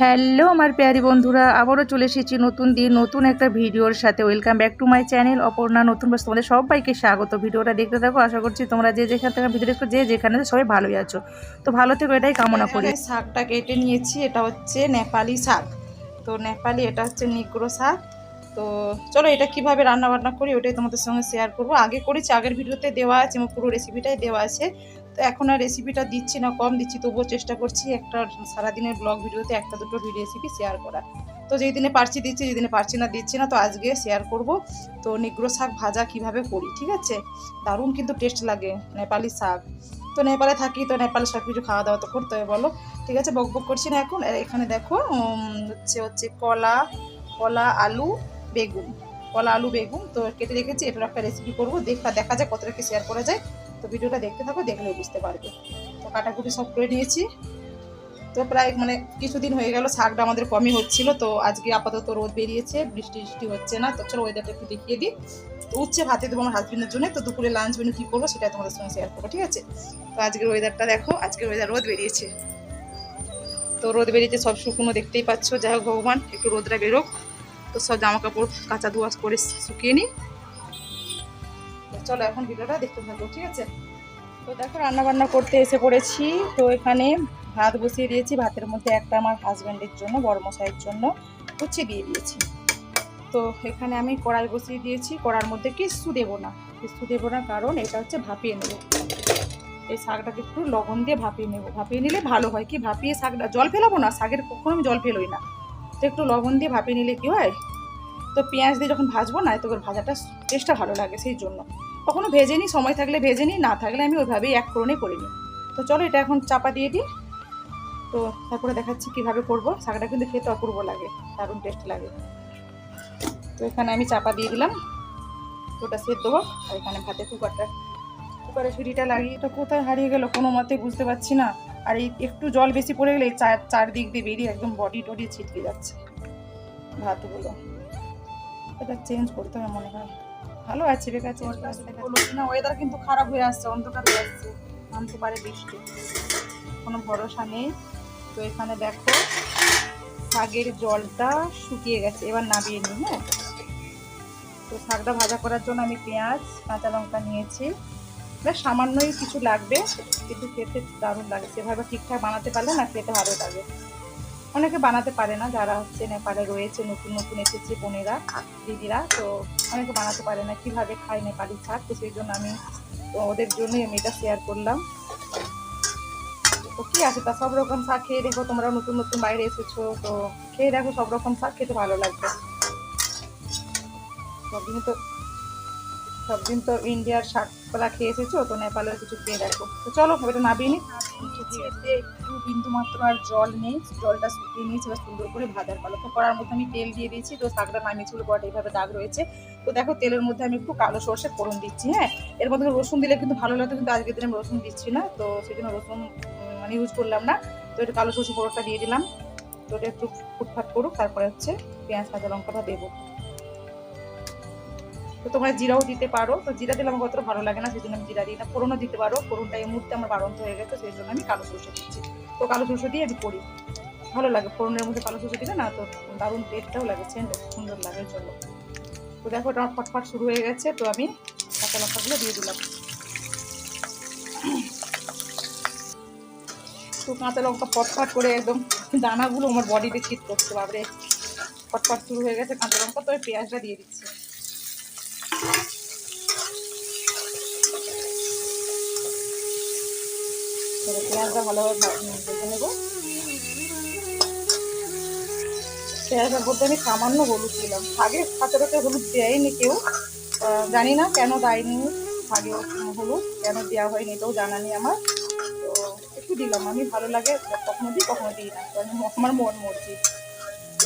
Hello আমার প্যারি বন্ধুরা, আবারও চলে এসেছি নতুন দিন, নতুন একটা ভিডিওর সাথে। Welcome back to my channel Aparna নতুন বাস, তোমাদের সবাইকে স্বাগত। ভিডিওটা দেখতে থাকো, আশা করছি তোমরা যে যেখান থেকে ভিডিও দেখো যে যেখানে সবাই ভালোই আছো। তো ভালো থেকো, এটাই কামনা করি। শাকটা কেটে নিয়েছি, এটা হচ্ছে নেপালি শাক। তো নেপালি, এটা হচ্ছে নিগ্রো শাক। তো চলো এটা কীভাবে রান্না বান্না করি, ওটাই তোমাদের সঙ্গে শেয়ার করব। আগে করেছি, আগের ভিডিওতে দেওয়া আছে আমার পুরো রেসিপিটাই দেওয়া আছে। তো এখন আর রেসিপিটা দিচ্ছি না, কম দিচ্ছি, তবুও চেষ্টা করছি একটা সারাদিনের ব্লগ ভিডিওতে একটা দুটো রেসিপি শেয়ার করার। তো যেই দিনে পারছি দিচ্ছি, যেই দিনে পারছি না দিচ্ছি না, তো আজকে শেয়ার করব। তো নিগ্রো শাক ভাজা কীভাবে করি, ঠিক আছে? দারুণ কিন্তু টেস্ট লাগে, নেপালি শাক। তো নেপালে থাকি, তো নেপালে সব কিছু খাওয়া দাওয়া তো করতে হবে বলো। ঠিক আছে, বক বক করছি না এখন। এখানে দেখো হচ্ছে হচ্ছে কলা কলা, আলু, বেগুন। কলা, আলু, বেগুন। তো কেটে রেখেছি এটার একটা রেসিপি করব। দেখা দেখা যায় কতটা কি শেয়ার করা যায়। তো ভিডিওটা দেখতে থাকো দেখলে বুঝতে পারবে। তো কাটাকুটি সব করে নিয়েছি। তো প্রায় মানে কিছুদিন হয়ে গেল, শাকটা আমাদের কমই হচ্ছিল। তো আজকে আপাতত রোদ বেরিয়েছে, বৃষ্টি বৃষ্টি হচ্ছে না। তো চলো ওয়েদারটা একটু দেখিয়ে দিই। তো উচ্ছে ভাতে দেবো আমার হাজবেন্ডের জন্য। তো দুপুরে লাঞ্চ মেনু কী করব সেটা তোমাদের সঙ্গে শেয়ার করব, ঠিক আছে? তো আজকের ওয়েদারটা দেখো, আজকের ওয়েদার রোদ বেরিয়েছে। তো রোদ বেরিয়েছে, সব শুকনো দেখতেই পাচ্ছ। যাই হোক, ভগবান, একটু রোদটা বেরোক। তো সব জামা কাপড় কাঁচা ধোয়া করে শুকিয়ে নিই। চলো এখন ভিডিওটা দেখতে থাকব ঠিক আছে? তো দেখো রান্না বান্না করতে এসে পড়েছি। তো এখানে ভাত বসিয়ে দিয়েছি। ভাতের মধ্যে একটা আমার হাজব্যান্ডের জন্য বড় মশাইয়ের জন্য উচ্ছে দিয়ে দিয়েছি। তো এখানে আমি কড়াই বসিয়ে দিয়েছি। কড়ার মধ্যে কিচ্ছু দেবো না। কিচ্ছু দেবো না কারণ এটা হচ্ছে ভাপিয়ে নেব। এই শাকটাকে একটু লবণ দিয়ে ভাপিয়ে নেব। ভাপিয়ে নিলে ভালো হয়। কি ভাপিয়ে শাকটা, জল ফেলাবো না? শাকের কখনো আমি জল ফেলোই না। তো একটু লবণ দিয়ে ভাপিয়ে নিলে কি হয়? তো পেঁয়াজ দিয়ে যখন ভাজবো না তখন ভাজাটা টেস্টটা ভালো লাগে সেই জন্য। কখনো ভেজে নিই সময় থাকলে ভেজে নিই না থাকলে আমি ওইভাবেই এক ফোড়নে করে নিই। তো চলো এটা এখন চাপা দিয়ে দিই। তো তারপরে দেখাচ্ছি কীভাবে করব। শাকটা কিন্তু খেতে অপূর্ব লাগে, দারুণ টেস্ট লাগে। তো এখানে আমি চাপা দিয়ে দিলাম। ওটা সেদ্ধ হোক, আর এখানে ভাতে কুকারটা। কুকারে সিঁড়িটা লাগিয়ে, এটা কোথায় হারিয়ে গেল কোনো মতে বুঝতে পারছি না। আর এই একটু জল বেশি পড়ে গেলে চার চারদিক দিয়ে বেরিয়ে একদম বডি টডি ছিটকে যাচ্ছে। ভাতগুলো। এটা চেঞ্জ করতে হবে মনে হয়। ভালো আছে বেকার চেঞ্জ না ওয়েদার কিন্তু খারাপ হয়ে আসছে অন্ধকার হয়ে আসছে। নামতে পারে বৃষ্টি। কোনো ভরসা নেই। তো এখানে দেখো শাগের জলটা শুকিয়ে গেছে এবার নামিয়ে নিই হ্যাঁ? তো শাকটা ভাজা করার জন্য আমি পেঁয়াজ কাঁচা লঙ্কা নিয়েছি। বেশ সামান্যই কিছু লাগবে। কিন্তু খেতে দারুণ লাগে। সেভাবে ঠিকঠাক বানাতে পারলে না খেতে ভালো লাগে। অনেকে বানাতে পারে না, যারা হচ্ছে নেপালে রয়েছে, নতুন নতুন এসেছে বোনেরা, দিদিরা, তো অনেকে বানাতে পারে না, কীভাবে খায় নেপালি শাক, তো সেই জন্য আমি তো ওদের জন্যই আমি এটা শেয়ার করলাম। তো কী আছে? তা সব রকম শাক খেয়ে দেখো তোমরা নতুন নতুন বাইরে এসেছ, তো খেয়ে দেখো সব রকম শাক, খেতে ভালো লাগবে। তো সবদিন তো ইন্ডিয়ার শাকপালা খেয়ে এসেছ, তো নেপালের কিছু খেয়ে দেখো। তো চলো এটা নাবিয়ে নি। এতে একটু মাত্র আর জল নেই, জলটা শুকিয়ে নিয়েছি, এবার সুন্দর করে ভাজার পালো। তো করার মধ্যে আমি তেল দিয়ে দিয়েছি, তো শাকটা নামিয়েছিল কড়াটা এইভাবে দাগ রয়েছে। তো দেখো, তেলের মধ্যে আমি একটু কালো সর্ষে ফোড়ন দিচ্ছি হ্যাঁ? এর মধ্যে রসুন দিলে কিন্তু ভালো লাগতো কিন্তু আজকের দিনে আমি রসুন দিচ্ছি না, তো সেই জন্য রসুন মানে ইউজ করলাম না। তো এটা কালো সর্ষে ফোড়নটা দিয়ে দিলাম। তো ওটা একটু ফুটফাট করুক, তারপরে হচ্ছে পেঁয়াজ, কাঁচা লঙ্কাটা দেবো। তো তোমরা জিরাও দিতে পারো। তো জিরা দিলে আমার অতটা ভালো লাগে না সেই জন্য আমি জিরা দিই। না ফোড়নও দিতে পারো। ফোড়নটা এই মুহূর্তে আমার বাড়ন্ত হয়ে গেছে সেই জন্য আমি কালো সরষে দিচ্ছি। তো কালো সরষে দিয়ে আমি করি। ভালো লাগে ফোড়নের মধ্যে কালো সরষে দিলে না, তো দারুণ টেস্টটাও লাগে সেন্ট সুন্দর লাগে জন্য তো দেখো, এটা আমার ফটফট শুরু হয়ে গেছে, তো আমি কাঁচা লঙ্কাগুলো দিয়ে দিলাম। তো কাঁচা লঙ্কা ফটফট করে একদম দানাগুলো আমার বডিতে ছিট করছে বাবরে ফটফট শুরু হয়ে গেছে কাঁচা লঙ্কা, তো পেঁয়াজটা দিয়ে দিচ্ছি এবার পেঁয়াজটা ভালোভাবে ভেজে নেব। পেঁয়াজের মধ্যে আমি সামান্য হলুদ দিলাম। আগে সচরাচর হলুদ দেয়নি কেউ। জানি না কেন দেয়নি। আগে হলুদ কেন দেওয়া হয়নি এটাও জানা নেই আমার। তো একটু দিলাম। আমি ভালো লাগে, কখনো দিই কখনো দিই না। আমি আমার মন মর্জি।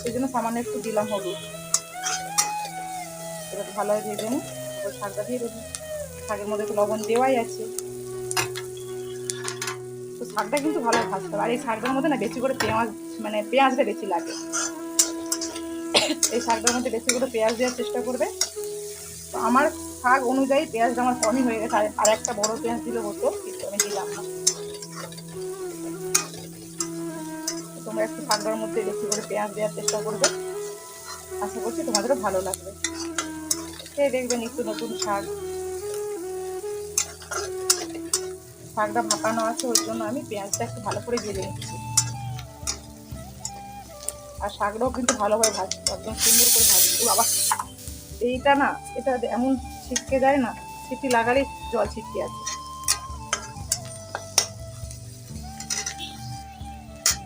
সেই জন্য সামান্য একটু দিলাম হলুদ। এবার ভালোভাবে ভেজে নিই। তারপর শাকটা দিয়ে দেবো। শাকের মধ্যে তো লবণ দেওয়াই আছে। শাকটা কিন্তু ভালো ভাজতে হবে। আর এই শাকটার মধ্যে না বেশি করে পেঁয়াজ মানে পেঁয়াজটা বেশি লাগে। এই শাকটার মধ্যে বেশি করে পেঁয়াজ দেওয়ার চেষ্টা করবে। তো আমার শাক অনুযায়ী পেঁয়াজটা আমার কমই হয়ে গেছে। আর- একটা বড় পেঁয়াজ দিলে হতো, কিন্তু আমি দিলাম না। তোমরা একটু শাকটার মধ্যে বেশি করে পেঁয়াজ দেওয়ার চেষ্টা করবে। আশা করছি তোমাদেরও ভালো লাগবে। সে দেখবে নিত্য নতুন শাক। শাকটা ভাপানো আছে, ওই জন্য আমি পেঁয়াজটা একটু ভালো করে ভেজে নিচ্ছি। আর শাকটাও কিন্তু ভালোভাবে ভাজি, একদম সুন্দর করে ভাজি ও বাবা, এইটা না, এটা এমন ছিটকে যায় না সিটি লাগালেই জল ছিটকে আছে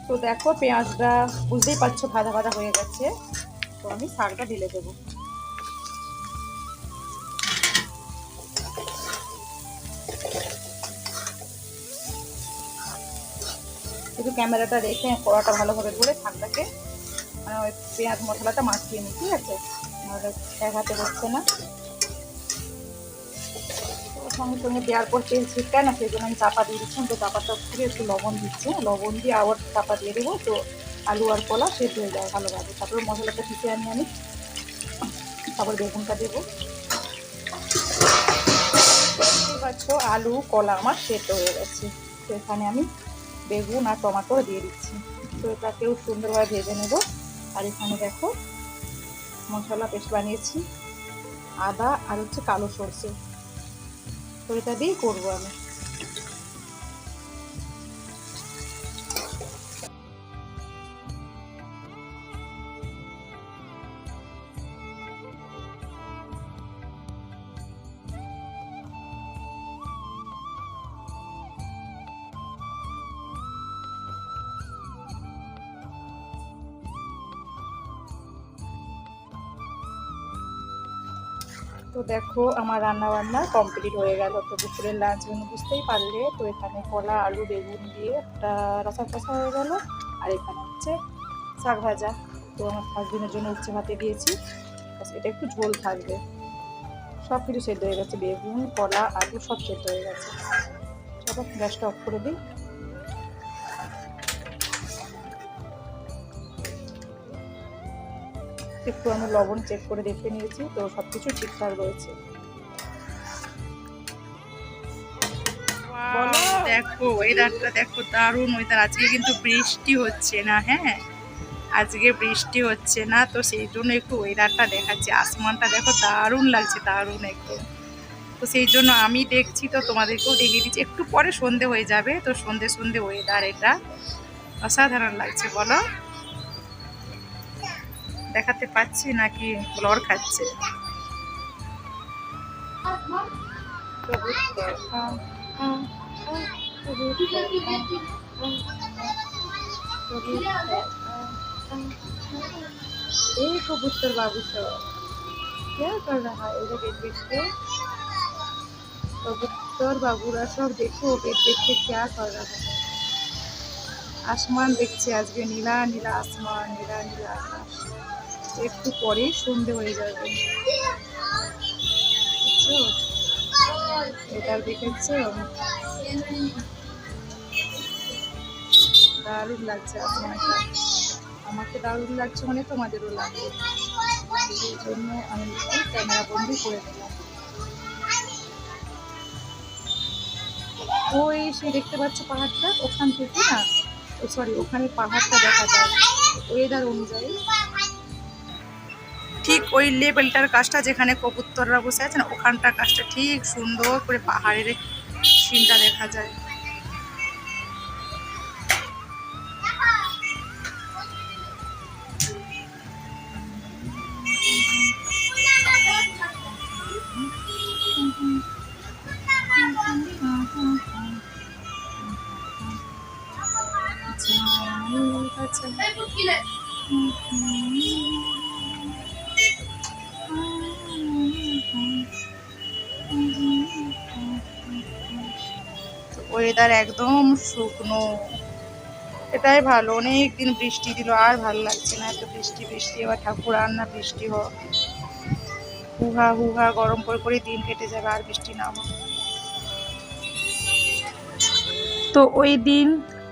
তো দেখো পেঁয়াজটা, বুঝতেই পারছ, ভাজা ভাজা হয়ে গেছে। তো আমি শাকটা ঢেলে দেবো। শুধু ক্যামেরাটা রেখে কড়াটা ভালোভাবে ধরে শাকটাকে মানে ওই পেঁয়াজ মশলাটা মাখিয়ে নিই, ঠিক আছে? হাতে হচ্ছে না। সঙ্গে সঙ্গে দেওয়ার পর তেল ছিটকায় না, সেই জন্য আমি চাপা দিয়ে দিচ্ছি। তো চাপাটা খুলে একটু লবণ দিচ্ছি। লবণ দিয়ে আবার চাপা দিয়ে দেবো। তো আলু আর কলা সেদ্ধ হয়ে যায় ভালোভাবে। তারপরে মশলাটা পিছিয়ে আনি আমি। তারপর বেগুনটা দেবো। আলু, কলা আমার সেদ্ধ হয়ে গেছে। তো এখানে আমি বেগুন আর টমাটো দিয়ে দিচ্ছি। তো এটাকেও সুন্দরভাবে ভেজে নেব। আর এখানে দেখো, মশলা পেস্ট বানিয়েছি, আদা আর হচ্ছে কালো সরষে। তো এটা দিয়েই করব আমি। তো দেখো, আমার রান্না বান্না কমপ্লিট হয়ে গেল। তো দুপুরের লাঞ্চ মেনু বুঝতেই পারলে, তো এখানে কলা, আলু, বেগুন দিয়ে একটা রসা কষা হয়ে গেল। আর এখানে হচ্ছে শাক ভাজা। তো আমার হাজবেন্ডের জন্য উচ্ছে ভাতে দিয়েছি। এটা একটু ঝোল থাকবে। সব কিছু সেদ্ধ হয়ে গেছে। বেগুন, কলা, আলু সব সেদ্ধ হয়ে গেছে। চলো গ্যাসটা অফ করে দিই। একটু আমি লবণ চেক করে দেখে নিয়েছি, তো সব কিছু ঠিকঠাক রয়েছে। দেখো ওয়েদারটা দেখো দারুণ ওয়েদার আজকে কিন্তু বৃষ্টি হচ্ছে না হ্যাঁ? আজকে বৃষ্টি হচ্ছে না, তো সেই জন্য একটু ওয়েদারটা দেখাচ্ছে। আসমানটা দেখো দারুণ লাগছে, দারুণ একদম। তো সেই জন্য আমি দেখছি, তো তোমাদেরকেও দেখিয়ে দিচ্ছি। একটু পরে সন্ধে হয়ে যাবে, তো সন্ধে সন্ধে ওয়েদার এটা। অসাধারণ লাগছে, বলো। দেখাতে পাচ্ছি নাকি ব্লর খাচ্ছে ए कबूतर बाबू सब क्या कर रहा है इधर देख देख के कबूतर बाबूरा सब देखो देख देख के क्या कर रहा है আসমান দেখছি আজকে নীলা নীলা আসমান নীলা নীলা আকাশ একটু পরে সন্ধে হয়ে যাবে। এটা দেখেছ? দারুণ লাগছে আসমানটা আমাকে দারুণ লাগছে মানে তোমাদেরও লাগবে। সেই জন্য আমি ক্যামেরা বন্দি করে দিলাম। ওই সে দেখতে পাচ্ছ পাহাড়টা? ওখান থেকে না সরি ওখানে পাহাড়টা দেখা যায়। ওয়েদার অনুযায়ী। ওই লেভেলটার কাজটা যেখানে কবুতররা বসে আছে না ওখানটার কাজটা ঠিক সুন্দর করে পাহাড়ের সিনটা দেখা যায়। ওয়েদার একদম শুকনো। এটাই ভালো। অনেক দিন বৃষ্টি দিল, আর ভালো লাগছে না। এত বৃষ্টি বৃষ্টি, এবার ঠাকুর আর না বৃষ্টি হোক। হুহা হুহা, গরম করে করে দিন কেটে যাবে, আর বৃষ্টি না হোক। তো ওই দিন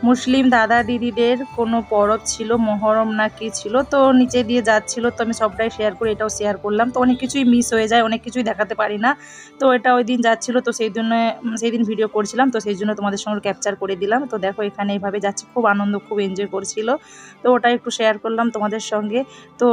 মুসলিম দাদা দিদিদের কোনো পরব ছিল, মহরম না কি ছিল, তো নিচে দিয়ে যাচ্ছিল, তো আমি সবটাই শেয়ার করি এটাও শেয়ার করলাম। তো অনেক কিছুই মিস হয়ে যায়, অনেক কিছুই দেখাতে পারি না। তো এটা ওই দিন যাচ্ছিল, তো সেই জন্য সেই দিন ভিডিও করছিলাম, তো সেই জন্য তোমাদের সঙ্গে ক্যাপচার করে দিলাম। তো দেখো এখানে এইভাবে যাচ্ছে, খুব আনন্দ, খুব এনজয় করছিল। তো ওটা একটু শেয়ার করলাম তোমাদের সঙ্গে। তো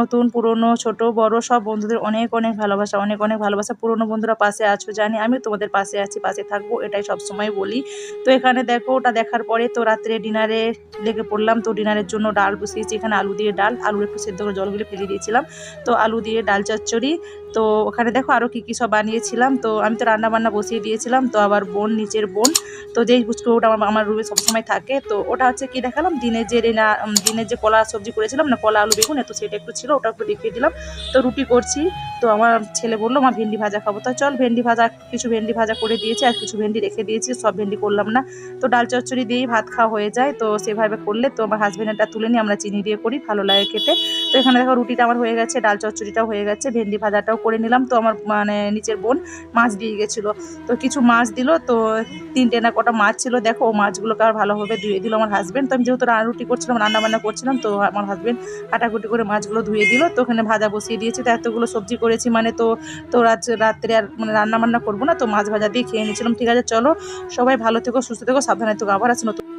নতুন, পুরনো, ছোট, বড় সব বন্ধুদের অনেক অনেক ভালোবাসা, অনেক অনেক ভালোবাসা। পুরনো বন্ধুরা পাশে আছো জানি আমি তোমাদের পাশে আছি, পাশে থাকব, এটাই সবসময় বলি। তো এখানে দেখো, ওটা দেখার পরে তো রাত্রে ডিনারে লেগে পড়লাম, তো ডিনারের জন্য ডাল বসিয়েছি, এখানে আলু দিয়ে ডাল আলু একটু সেদ্ধ করে জলগুলো ফেলে দিয়েছিলাম। তো আলু দিয়ে ডাল চচ্চড়ি, তো ওখানে দেখো আরও কী কী সব বানিয়েছিলাম। তো আমি তো রান্না বান্না বসিয়ে দিয়েছিলাম, তো আবার বোন নিচের বোন, তো যেই পুচকু ওটা আমার আমার রুমে সবসময় থাকে, তো ওটা হচ্ছে কি দেখালাম, দিনে যে রেনা দিনের যে কলা সবজি করেছিলাম না, কলা, আলু, বেগুন তো সেটা একটু ছিল, ওটা একটু দেখিয়ে দিলাম। তো রুটি করছি, তো আমার ছেলে বলল আমার ভেন্ডি ভাজা খাব। তো চল, ভেন্ডি ভাজা, কিছু ভেন্ডি ভাজা করে দিয়েছি, আর কিছু ভেন্ডি রেখে দিয়েছি, সব ভেন্ডি করলাম না। তো ডাল চচ্চড়ি দিয়েই ভাত খাওয়া হয়ে যায়, তো সেভাবে করলে তো আমার হাজবেন্ডেরটা তুলে নিয়ে আমরা চিনি দিয়ে করি, ভালো লাগে খেতে। তো এখানে দেখো রুটিটা আমার হয়ে গেছে, ডাল চচ্চড়িটাও হয়ে গেছে, ভেন্ডি ভাজাটাও করে নিলাম। তো আমার মানে নিচের বোন মাছ দিয়ে গেছিল। তো কিছু মাছ দিল, তো তিনটে না কটা মাছ ছিল। দেখো ও মাছগুলোকে আর ভালোভাবে ধুয়ে দিল আমার হাজব্যান্ড তো আমি যেহেতু রুটি করছিলাম রান্না বান্না করছিলাম, তো আমার হাজব্যান্ড কাটাকুটি করে মাছগুলো ধুয়ে দিল। তো ওখানে ভাজা বসিয়ে দিয়েছি। তো এতগুলো সবজি করেছি মানে তো তো রাত, রাত্রে আর মানে রান্না বান্না করব না, তো মাছ ভাজা দিয়ে খেয়ে নিয়েছিলাম। ঠিক আছে, চলো সবাই ভালো থেকো, সুস্থ থেকো, সাবধানে থেকো। আবার আছে নতুন